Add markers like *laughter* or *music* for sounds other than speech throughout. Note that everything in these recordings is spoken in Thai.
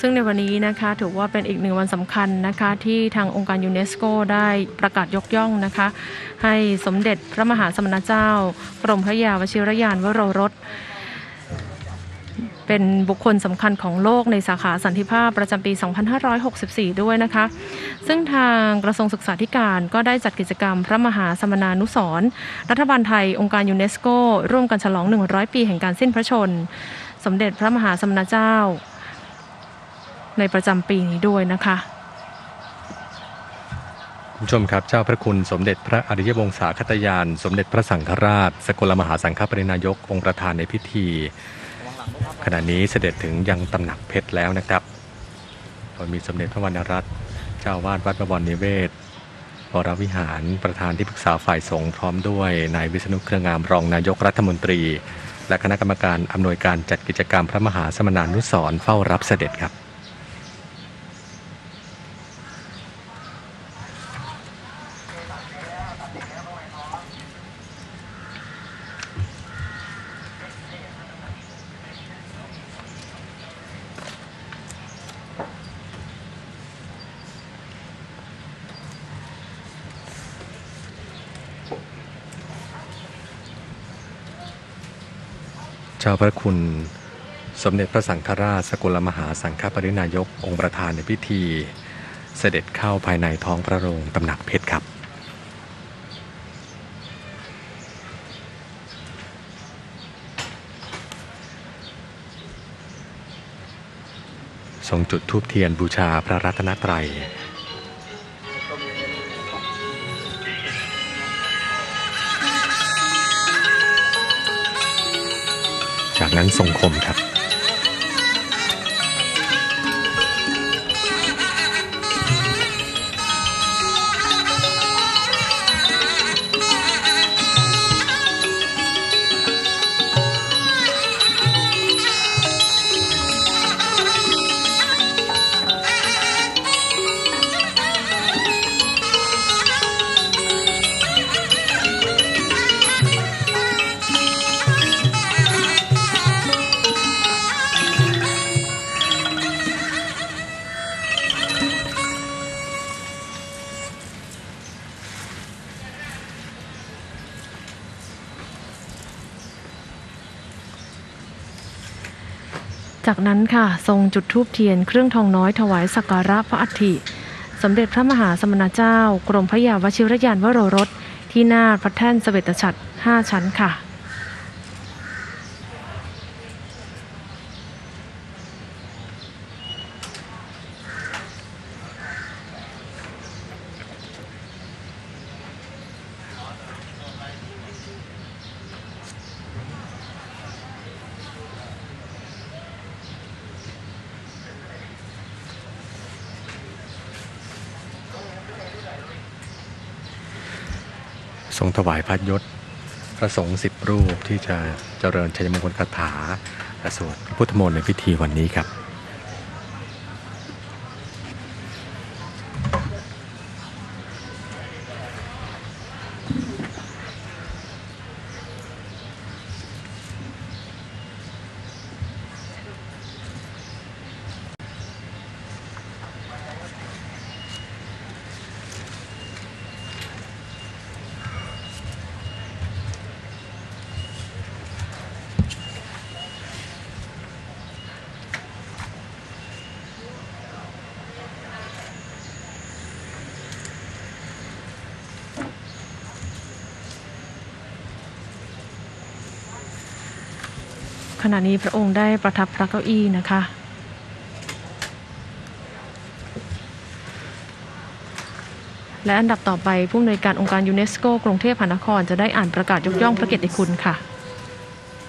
ซึ่งในวันนี้นะคะถือว่าเป็นอีกหนึ่งวันสำคัญนะคะที่ทางองค์การยูเนสโกได้ประกาศยกย่องนะคะ ให้สมเด็จพระมหาสมณเจ้า กรมพระยาวชิรยานวโรรสเป็นบุคคลสำคัญของโลกในสาขาสันติภาพประจำปี 2564 ด้วยนะคะ ซึ่งทางกระทรวงศึกษาธิการก็ได้จัดกิจกรรมพระมหาสมณานุสรณ์รัฐบาลไทยองค์การยูเนสโก ร่วมกันฉลอง 100 ปีแห่งการสิ้นพระชน สมเด็จพระมหาสมณเจ้า ในประจำปีนี้ด้วยนะคะคุณผู้ชมครับเจ้าพระคุณสมเด็จพระอริยวงศาคตยาน สมเด็จพระสังฆราช สกลมหาสังฆปรินายกองค์ประธานในพิธี ขณะนี้เสด็จถึงยังตำหนักเพชรแล้วนะครับโดยมีสมเด็จพระวรรณรัตน์เจ้าวาดวัดประวรนิเวศวรวิหารประธานที่ปรึกษาฝ่ายสงฆ์พร้อมด้วยนายวิษณุเครืองามรองนายกรัฐมนตรี และคณะกรรมการอำนวยการจัดกิจกรรมพระมหาสมณานุสรเฝ้ารับเสด็จครับ เจ้าพระคุณสมเด็จพระสังฆราชสกลมหาสังฆปรินายกองค์ประธานในพิธี เสด็จเข้าภายในท้องพระโรงตำหนักเพชรครับ ทรงจุดธูปเทียนบูชาพระรัตนตรัย จากนั้นทรงคมครับ จากนั้นค่ะทรงจุดธูปเทียนเครื่องทองน้อยถวายสักการะพระอัฐิ สมเด็จพระมหาสมณเจ้า กรมพระยาวชิรยานวโรรส ที่หน้าพระแท่นเสวตฉัตร5ชั้นค่ะ ท รงถวายพัดยศ พระสงฆ์สิบรูปที่จะเจริญชัยมงคลคาถาและสวดพระพุทธมนต์ในพิธีวันนี้ครับ ขณะนี้พระองค์ได้ประทับพระเก้าอี้นะคะและอันดับต่อไปผู้อำนวยการองค์การยูเนสโกกรุงเทพมหานครจะได้อ่านประกาศยกย่องพระเกียรติคุณค่ะ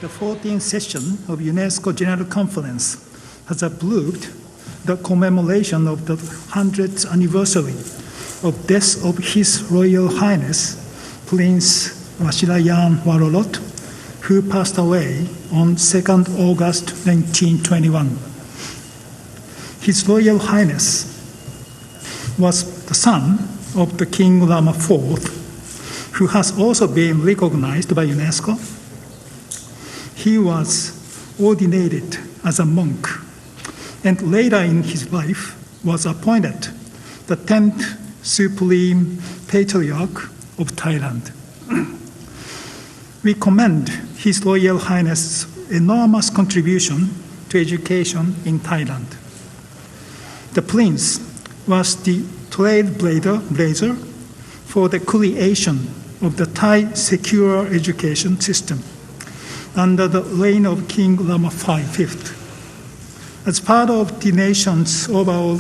The 14th session of UNESCO General Conference has approved the commemoration of the 100th anniversary of death of His Royal Highness Prince Vashirayan Warorot, who passed away on 2nd August 1921. His Royal Highness was the son of the King Rama IV, who has also been recognized by UNESCO. He was ordinated as a monk and later in his life was appointed the 10th Supreme Patriarch of Thailand. *clears throat* we commend His Royal Highness' enormous contribution to education in Thailand. The Prince was the trailblazer for the creation of the Thai secure education system under the reign of King Rama V. As part of the nation's overall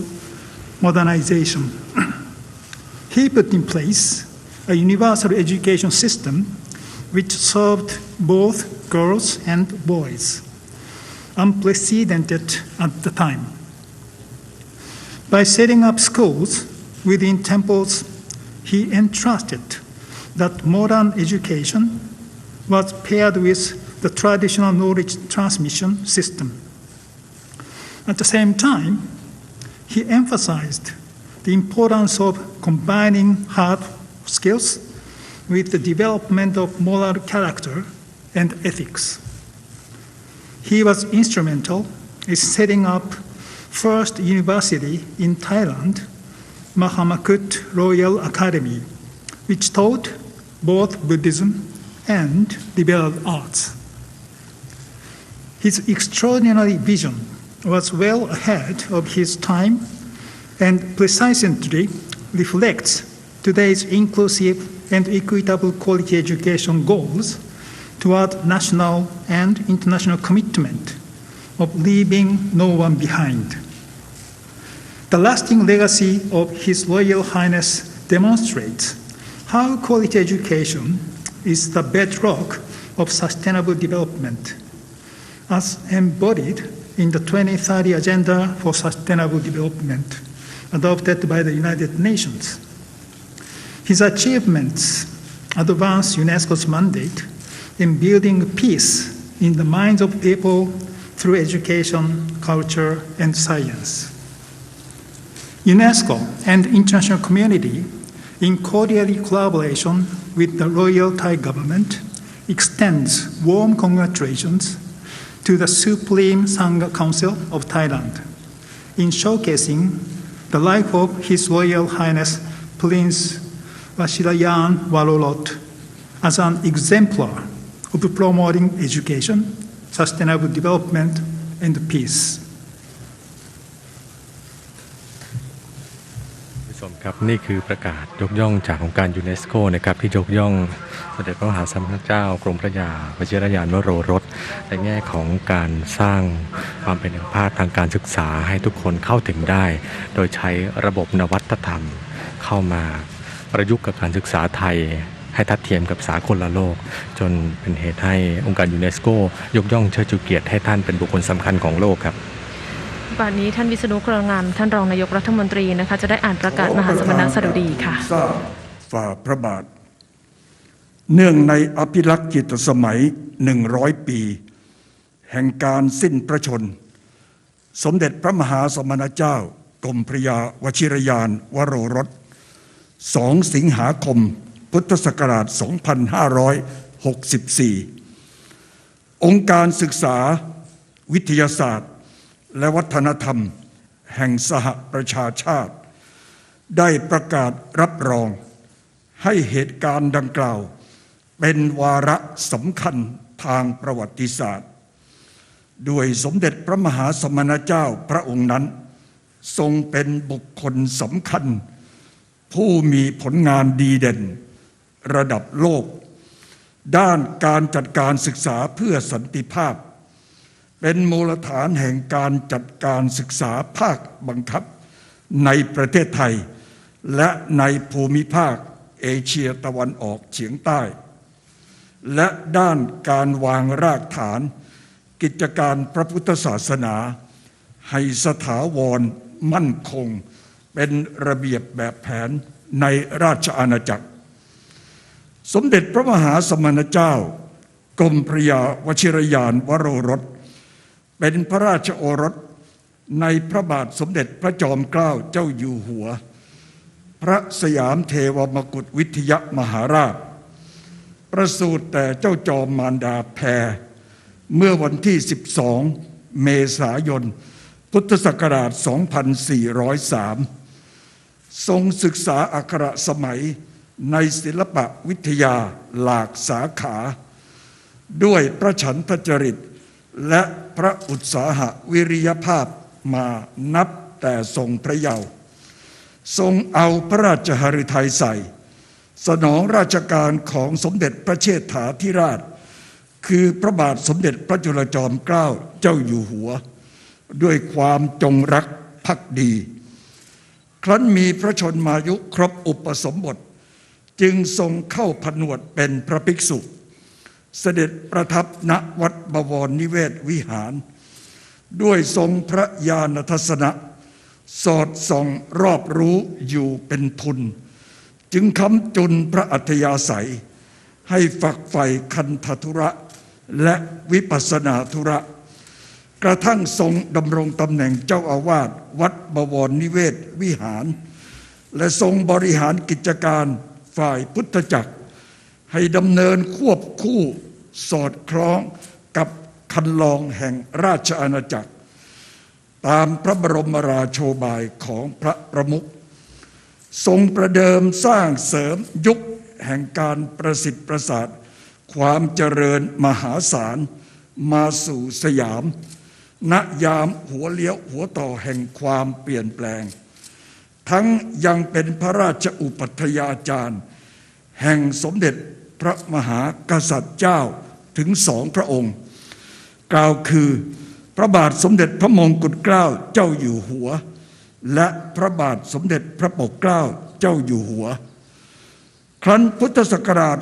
modernization, *clears throat* he put in place a universal education system which served both girls and boys, unprecedented at the time. By setting up schools within temples, he entrusted that modern education was paired with the traditional knowledge transmission system. At the same time, he emphasized the importance of combining hard skills with the development of moral character and ethics. He was instrumental in setting up first university in Thailand, Mahamakut Royal Academy, which taught both Buddhism and liberal arts. His extraordinary vision was well ahead of his time and precisely reflects today's inclusive and equitable quality education goals toward national and international commitment of leaving no one behind. The lasting legacy of His Royal Highness demonstrates how quality education is the bedrock of sustainable development, as embodied in the 2030 Agenda for Sustainable Development adopted by the United Nations. His achievements advance UNESCO's mandate in building peace in the minds of people through education, culture, and science. UNESCO and international community, in cordial collaboration with the Royal Thai government, extends warm congratulations to the Supreme Sangha Council of Thailand in showcasing the life of His Royal Highness Prince Vashirayan Warorot as an exemplar of promoting education, sustainable development, and peace. ผู้ชมครับนี่คือประกาศยกย่องจากองค์การยูเนสโกนะครับที่ยกย่องสมเด็จพระมหาสมณเจ้ากรมพระยาวชิรยานวโรรสในแง่ของการสร้างความเป็นเอกภาพทางการศึกษาให้ทุกคนเข้าถึงได้ โดยใช้ระบบนวัตธรรมเข้ามา ประยุกต์กับการศึกษาไทย ให้ทัดเทียมกับสากลโลก จนเป็นเหตุให้องค์การยูเนสโก ยกย่องเชิดชูเกียรติให้ท่านเป็นบุคคลสำคัญของโลกครับป่านนี้ท่านวิษณุเครืองามท่านรองนายกรัฐมนตรีนะคะจะได้อ่านประกาศมหาสมณสดุดีค่ะทราบฝ่าพระบาท เนื่องในอภิรักษ์จิตสมัยหนึ่งร้อยปี แห่งการสิ้นพระชน สมเด็จพระมหาสมณเจ้ากรมพระยาวชิรยานวโรรส สองสิงหาคม พุทธศักราช 2564 องค์การศึกษาวิทยาศาสตร์ และวัฒนธรรม แห่งสหประชาชาติ ได้ประกาศรับรอง ให้เหตุการณ์ดังกล่าว เป็นวาระสำคัญทางประวัติศาสตร์ด้วยสมเด็จพระมหาสมณเจ้าพระองค์นั้น ทรงเป็นบุคคลสำคัญ ผู้มีผลงานดีเด่น ระดับโลก ด้านการจัดการศึกษาเพื่อสันติภาพ เป็นมูลฐานแห่งการจัดการศึกษาภาคบังคับ ในประเทศไทย และในภูมิภาคเอเชียตะวันออกเฉียงใต้ และด้านการวางรากฐาน กิจการพระพุทธศาสนา ให้สถาวรมั่นคง เป็นระเบียบแบบแผนในราชอาณาจักร สมเด็จพระมหาสมณเจ้ากรมพระยาวชิรยานวโรรส เป็นพระราชโอรสในพระบาทสมเด็จพระจอมเกล้าเจ้าอยู่หัว พระสยามเทวมกุฎวิทยมหาราช ประสูติแต่เจ้าจอมมารดาแพร เมื่อวันที่ 12 เมษายนพพุทธศักราช 2403 ทรงศึกษาอักขระสมัยในศิลปวิทยาหลากสาขา ด้วยพระฉันทจริต และพระอุตสาหะวิริยภาพมานับแต่ทรงพระเยาว์ทรงเอาพระราชหฤทัยใส่ สนองราชการของสมเด็จพระเชษฐาธิราช คือพระบาทสมเด็จพระจุลจอมเกล้าเจ้าอยู่หัว ด้วยความจงรักภักดี ครั้นมีพระชนมายุครบอุปสมบท จึงทรงเข้าผนวดเป็นพระภิกษุ เสด็จประทับณวัดบวรนิเวศวิหาร ด้วยทรงพระญาณทัศนะ สอดส่องรอบรู้อยู่เป็นทุน จึงคำจุนพระอัธยาศัย ให้ฝักใฝ่คันธทุระและวิปัสสนาธุระ กระทั่งทรงดำรงตำแหน่งเจ้าอาวาสวัดบวรนิเวศวิหาร และทรงบริหารกิจการฝ่ายพุทธจักร ให้ดำเนินควบคู่สอดคล้องกับคันลองแห่งราชอาณาจักร ตามพระบรมราโชบายของพระประมุขทรงประเดิมสร้างเสริมยุคแห่งการประสิทธิ์ประสาท ความเจริญมหาศาลมาสู่สยาม ณยามหัวเลี้ยวหัวต่อแห่งความเปลี่ยนแปลง ทั้งยังเป็นพระราชอุปัฏยาจารย์ แห่งสมเด็จพระมหากษัตริย์เจ้าถึงสองพระองค์ กล่าวคือพระบาทสมเด็จพระมงกุฎเกล้าเจ้าอยู่หัว และพระบาทสมเด็จพระปกเกล้าเจ้าอยู่หัว ครั้นพุทธศักราช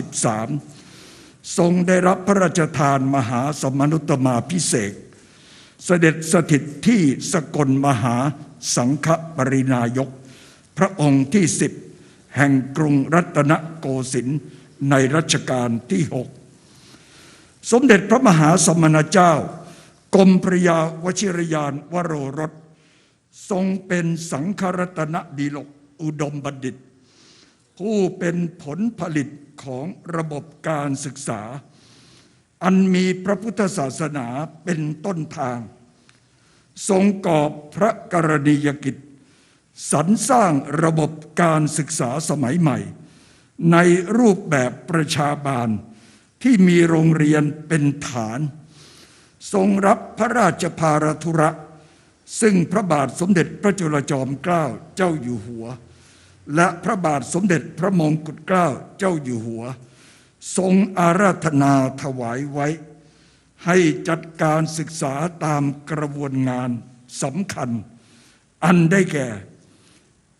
2453 ทรงได้รับพระราชทานมหาสมนุตมาพิเศษ เสด็จสถิตที่สกลมหาสังฆปรินายก พระองค์ที่สิบแห่งกรุงรัตนโกสินทร์ในรัชกาลที่หกสมเด็จพระมหาสมณเจ้ากรมพระยาวชิรยานวโรรส ทรงเป็นสังฆรัตนดีลกอุดมบัณฑิต ผู้เป็นผลผลิตของระบบการศึกษา อันมีพระพุทธศาสนาเป็นต้นทาง ทรงกอบพระกรณียกิจ สรรสร้างระบบการศึกษาสมัยใหม่ ในรูปแบบประชาบาลที่มีโรงเรียนเป็นฐาน ทรงรับพระราชภารธุระ ซึ่งพระบาทสมเด็จพระจุลจอมเกล้าเจ้าอยู่หัว และพระบาทสมเด็จพระมงกุฎเกล้าเจ้าอยู่หัว ทรงอาราธนาถวายไว้ ให้จัดการศึกษาตามกระบวนงานสำคัญ อันได้แก่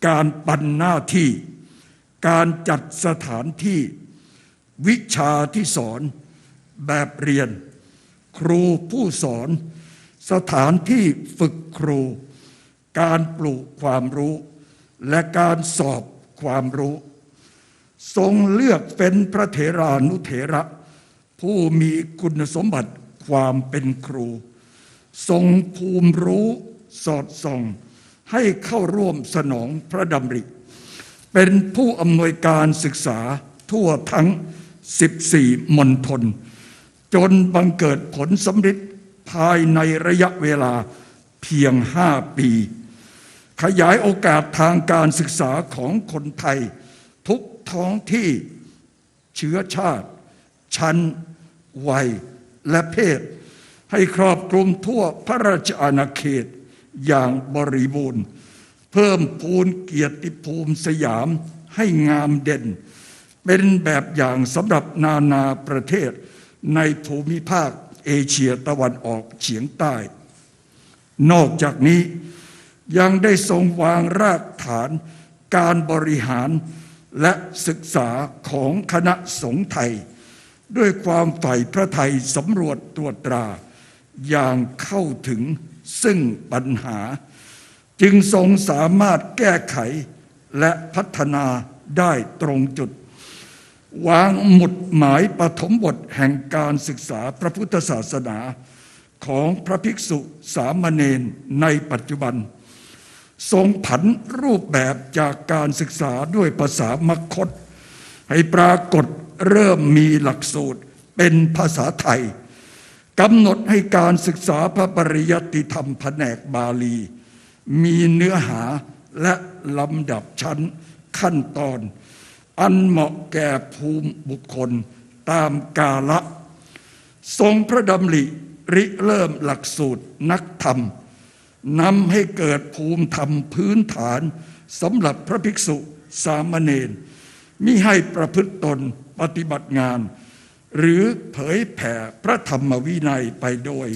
การปันหน้าที่ การจัดสถานที่ วิชาที่สอน แบบเรียน ครูผู้สอน สถานที่ฝึกครู การปลูกความรู้ และการสอบความรู้ ทรงเลือกเป็นพระเถรานุเถระ ผู้มีคุณสมบัติความเป็นครู ทรงภูมิรู้สอดส่อง ให้เข้าร่วมสนองพระดำริ เป็นผู้อำนวยการศึกษาทั่วทั้ง 14 มณฑลจนบังเกิดผลสำเร็จภายในระยะเวลาเพียง5ปี ขยายโอกาสทางการศึกษาของคนไทย ทุกท้องที่เชื้อชาติ ชั้น วัย และเพศ ให้ครอบคลุมทั่วพระราชอาณาเขตอย่างบริบูรณ์ เพิ่มพูนเกียรติภูมิสยามให้งามเด่น เป็นแบบอย่างสำหรับนานาประเทศในภูมิภาคเอเชียตะวันออกเฉียงใต้ นอกจากนี้ ยังได้ทรงวางรากฐานการบริหารและศึกษาของคณะสงฆ์ไทย ด้วยความใฝ่พระไทยสำรวจตรวจตรา อย่างเข้าถึงซึ่งปัญหา จึงทรงสามารถแก้ไขและพัฒนาได้ตรงจุด วางหมุดหมายปฐมบทแห่งการศึกษาพระพุทธศาสนาของพระภิกษุสามเณรในปัจจุบัน ทรงผันรูปแบบจากการศึกษาด้วยภาษามคต ให้ปรากฏเริ่มมีหลักสูตรเป็นภาษาไทยกำหนดให้การศึกษาพระปริยัติธรรมแผนกบาลี มีเนื้อหาและลำดับชั้นขั้นตอน อันเหมาะแก่ภูมิบุคคลตามกาละ ทรงพระดำริริเริ่มหลักสูตรนักธรรม นำให้เกิดภูมิธรรมพื้นฐานสำหรับพระภิกษุสามเณรมิให้ประพฤติตนปฏิบัติงาน หรือเผยแผ่พระธรรมวินัยไปโดย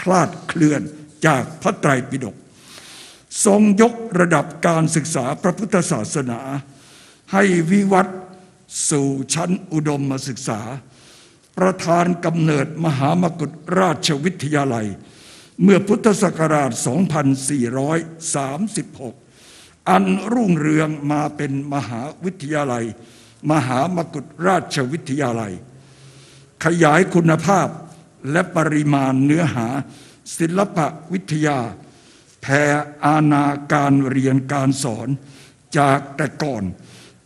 คลาดเคลื่อนจากพระไตรปิฎกทรงยกระดับการศึกษาพระพุทธศาสนา ให้วิวัฒน์สู่ชั้นอุดมศึกษา ประธานกำเนิดมหามกุฏราชวิทยาลัย เมื่อพุทธศักราช 2436 อันรุ่งเรืองมาเป็นมหาวิทยาลัย มหามกุฏราชวิทยาลัย ขยายคุณภาพและปริมาณเนื้อหา ศิลปะวิทยา แผ่อาณาการเรียนการสอนจากแต่ก่อน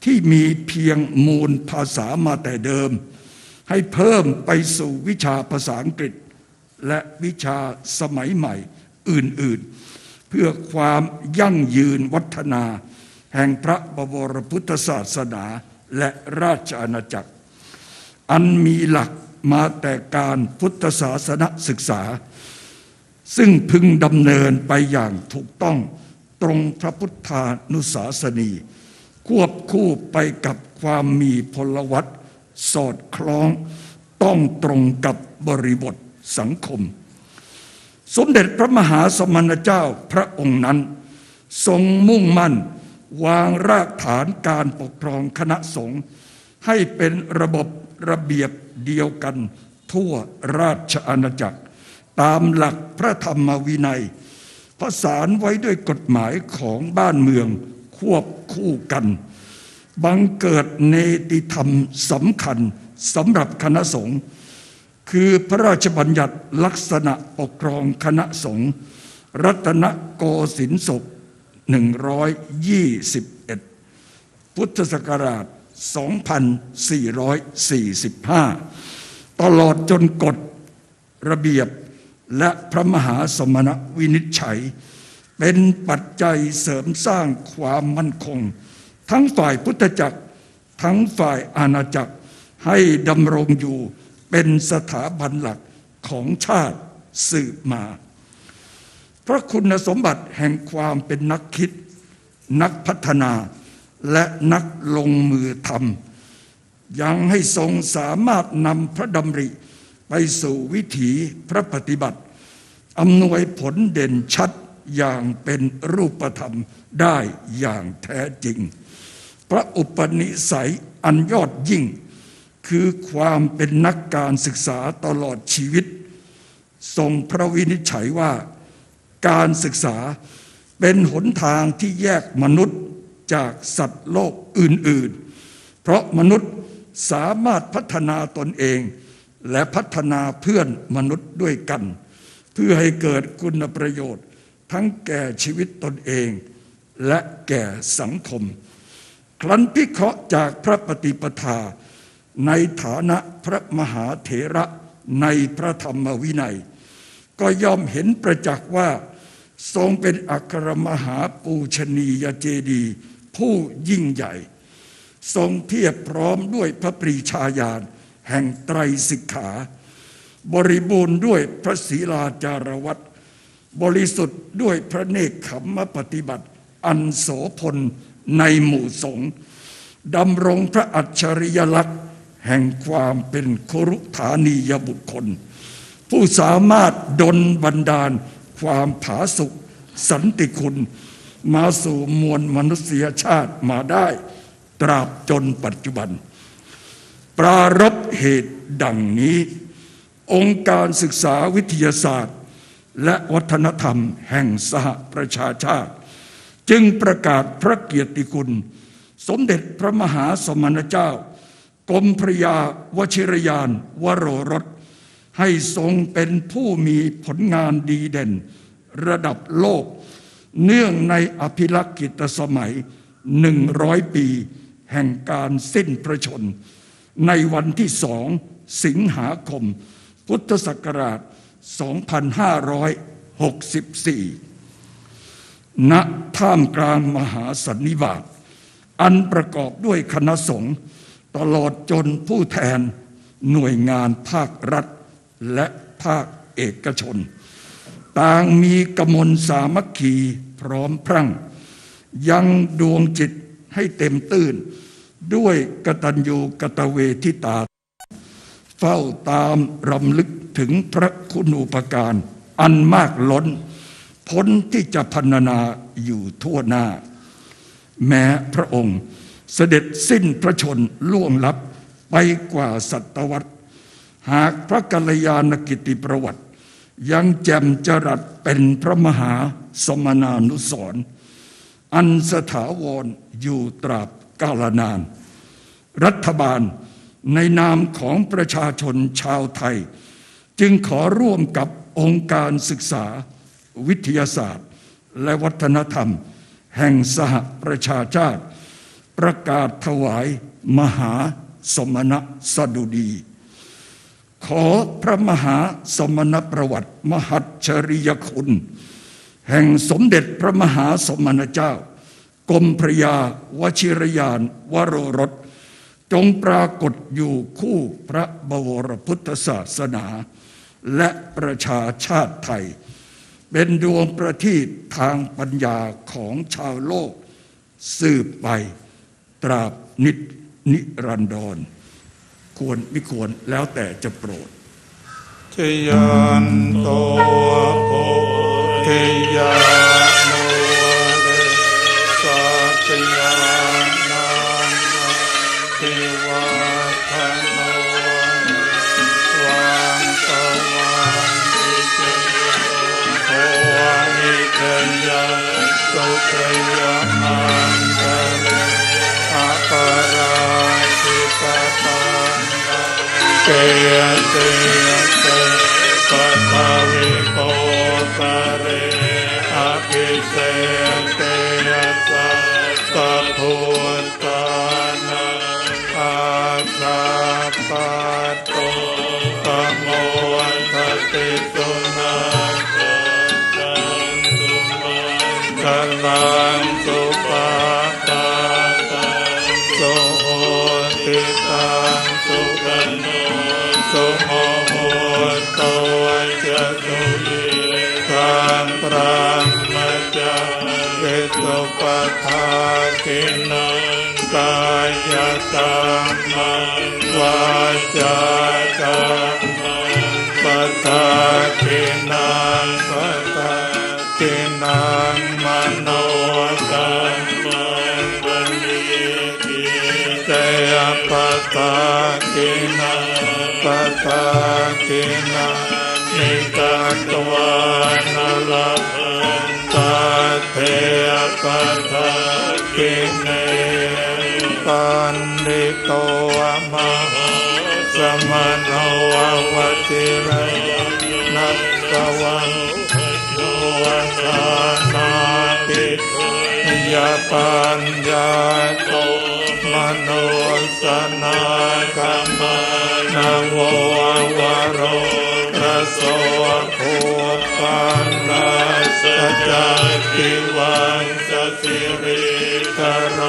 ที่มีเพียงมูลภาษามาแต่เดิม ให้เพิ่มไปสู่วิชาภาษาอังกฤษ และวิชาสมัยใหม่อื่นๆ เพื่อความยั่งยืนวัฒนา แห่งพระบวรพุทธศาสนาและราชอาณาจักร อันมีหลักมาแต่การพุทธศาสนศึกษา ซึ่งพึงดำเนินไปอย่างถูกต้องตรงพระพุทธานุสาสนี ควบคู่ไปกับความมีพลวัตสอดคล้องต้องตรงกับบริบท สังคม สมเด็จพระมหาสมณเจ้าพระองค์นั้น ทรงมุ่งมั่น วางรากฐานการปกครองคณะสงฆ์ให้เป็นระบบระเบียบเดียวกันทั่วราชอาณาจักร ตามหลักพระธรรมวินัยผสานไว้ด้วยกฎหมายของบ้านเมืองควบคู่กัน บังเกิดเนติธรรมสำคัญสำหรับคณะสงฆ์ คือพระราชบัญญัติลักษณะปกครองคณะสงฆ์รัตนโกสินทร์ศก121 พุทธศักราช 2445 ตลอดจนกฎระเบียบและพระมหาสมณวินิจฉัย เป็นปัจจัยเสริมสร้างความมั่นคง ทั้งฝ่ายพุทธจักร ทั้งฝ่ายอาณาจักรให้ดำรงอยู่ เป็นสถาบันหลักของชาติสืบมาพระคุณสมบัติแห่งความเป็นนักคิด นักพัฒนาและนักลงมือทำยังให้ทรงสามารถนำพระดำริไปสู่วิถีพระปฏิบัติอำนวยผลเด่นชัดอย่างเป็นรูปธรรมได้อย่างแท้จริง พระอุปนิสัยอันยอดยิ่ง คือความเป็นนักการศึกษาตลอดชีวิต ทรงพระวินิจฉัยว่า การศึกษาเป็นหนทางที่แยกมนุษย์จากสัตว์โลกอื่นๆ เพราะมนุษย์สามารถพัฒนาตนเอง และพัฒนาเพื่อนมนุษย์ด้วยกัน เพื่อให้เกิดคุณประโยชน์ ทั้งแก่ชีวิตตนเอง และแก่สังคม ครั้นพิเคราะห์จากพระปฏิปทา ในฐานะพระมหาเถระในพระธรรมวินัย ก็ย่อมเห็นประจักษ์ว่า ทรงเป็นอัครมหาปูชนียเจดีย์ผู้ยิ่งใหญ่ ทรงเทียบพร้อมด้วยพระปรีชาญาณแห่งไตรสิกขา บริบูรณ์ด้วยพระศีลาจารวัตรบริสุทธิ์ด้วยพระเนกขมปฏิบัติ อันโสพลในหมู่สงฆ์ดำรงพระอัจฉริยลักษณ์ แห่งความเป็นครุฐานียบุคคล ผู้สามารถดลบันดาล ความผาสุกสันติคุณ มาสู่มวลมนุษยชาติมาได้ ตราบจนปัจจุบัน ปรารบเหตุดังนี้ องค์การศึกษาวิทยาศาสตร์ และวัฒนธรรมแห่งสหประชาชาติ จึงประกาศพระเกียรติคุณ สมเด็จพระมหาสมณเจ้า กรมพระยาวชิรยาน วโรรส ให้ทรงเป็นผู้มีผลงานดีเด่น ระดับโลก เนื่องในอภิลักษิตสมัยหนึ่งร้อยปี แห่งการสิ้นพระชน ในวันที่สองสิงหาคม พุทธศักราช 2564 ณ ท่ามกลางมหาสันนิบาต อันประกอบด้วยคณะสงฆ์ ตลอดจนผู้แทนหน่วยงานภาครัฐ และภาคเอกชน ต่างมีกมลสามัคคีพร้อมพรั่ง ยังดวงจิตให้เต็มตื้นด้วยกตัญญูกตเวทิตา เฝ้าตามรำลึกถึงพระคุณูปการ อันมากล้น พ้นที่จะพรรณนาอยู่ทั่วหน้า แม้พระองค์ เสด็จสิ้นพระชนล่วงลับไปกว่าศตวรรษ หากพระกัลยาณกิติประวัติ ยังแจ่มจรัสเป็นพระมหาสมนานุสรณ์อันสถาวรอยู่ตราบกาลนาน รัฐบาลในนามของประชาชนชาวไทย จึงขอร่วมกับองค์การศึกษา วิทยาศาสตร์ และวัฒนธรรม แห่งสหประชาชาติ ประกาศถวายมหาสมณสดุดี ขอพระมหาสมณประวัติ มหัชริยคุณ แห่งสมเด็จพระมหาสมณเจ้ากรมพระยาวชิรยานวโรรส จงปรากฏอยู่คู่พระบวรพุทธศาสนา และประชาชาติไทย เป็นดวงประทีปทางปัญญาของชาวโลกสืบไป ตราบนิจนิรันดร ควรไม่ควรแล้วแต่จะโปรดชยันโตโพธิยานุเดสัจยานังทิวัฒโนวังสวังติเจโหนิเกยะสุขยานังเตเรอะ ปราชิตตังเกยเตเตปัตาวิโกตาเรอภิเศษเตสะสัพพุตตานังอาชาปาโตปะโมทัตติสุนันตังสุมังกัลังสุ จากรรมั มโนกรรมังวณีกิเตยปัตตาทินังปัตตาทินานิกาตวานาลาภันตตตาทิเนาสมโนวติระนัสสวันโนวสานาปิยาปัญญาโตมโนสนากรรมานาโววโรระโสภูปันนาสจักิวันสสิริกโร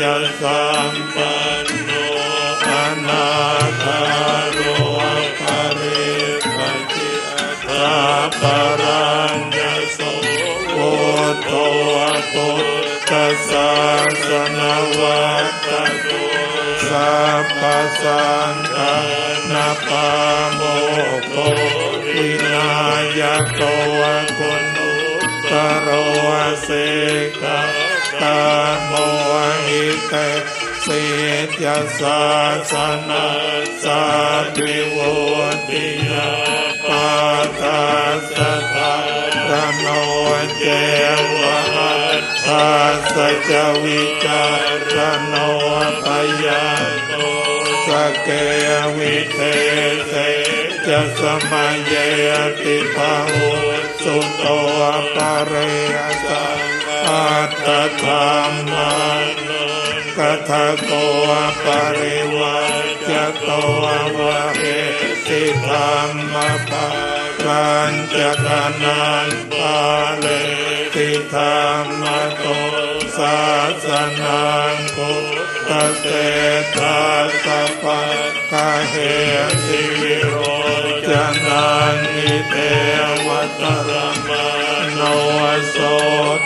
ยสัมปันโนอนาคาโรปริปัจิตาปรัญญโสโอโตปุตตสาสนวัตโตสัพพสังฆนาปโมโกวินายโกวะคุณุตโรเสกะ ตาโมหิเตสิทธยาสาสนาสาธิวติยาปาตาสตาระโนเจวะตาสจวิจารโนปยาโนสเกวิเทเสจะสมัยติภาหุสุโตปะเรยสัสั ตธรรมานุกกัทโกปริวาจโตวะเหติธรรมปารัญจกนันปาเลติธรรมโตสาสนังพุทธเสทัสสะปะกะเหติวิโรจนันนิเทวตระมาโนโส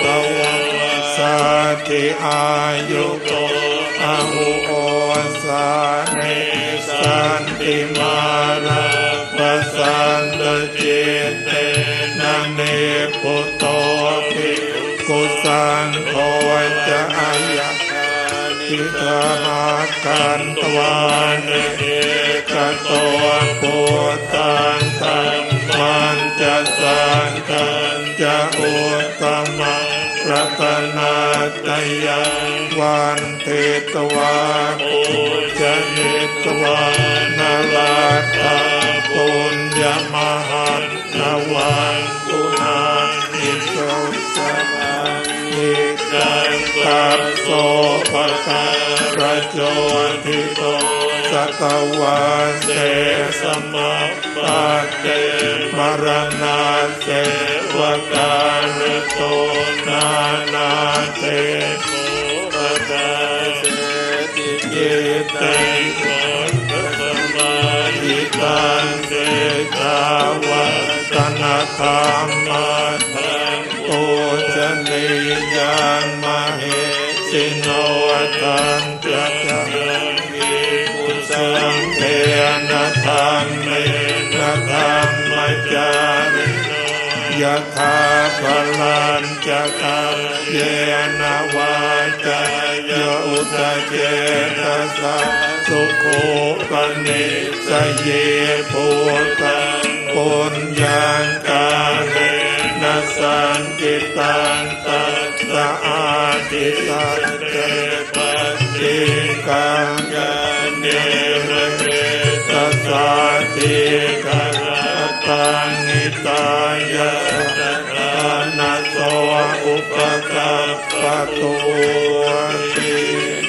ตวะ สัตติอายุโกอาหุโอสาเนสันติมาราปสันตจิตเตนเนปุตโตภิกขุสังโฆจะอายะทิธามากันตวานเอกโตปุตตังตัมมันจะสังกันจะอุตตม รัตนาตยังวันเทตวาปุจเนตวานาลาตาปุญญมหันนวันกุณาอิโสสะนิกันตัสโสภะคะระโจทิโตสัตวันเตสมัปปะเตมรณาเส วกาลโตนานาเตโมปะกาเสติจิตตังโสสมาธิตังเตตาวะตนะธรรมาทังโอจนิยังมเหสิโนทันจะจังมิปุสังเทนะธรรมเมนธรรมจาริ ยะถาพลันจะกาเยนะวาจายอุตเจตสะสุโขปนิสเยภูตังปุญญังกาเนนะสันติตังตัสสะอาติสันเตปัสสิกังยาเนระเรตัสสะทิกะระตัง ตายะตานาโสอุปกัปปะตุติ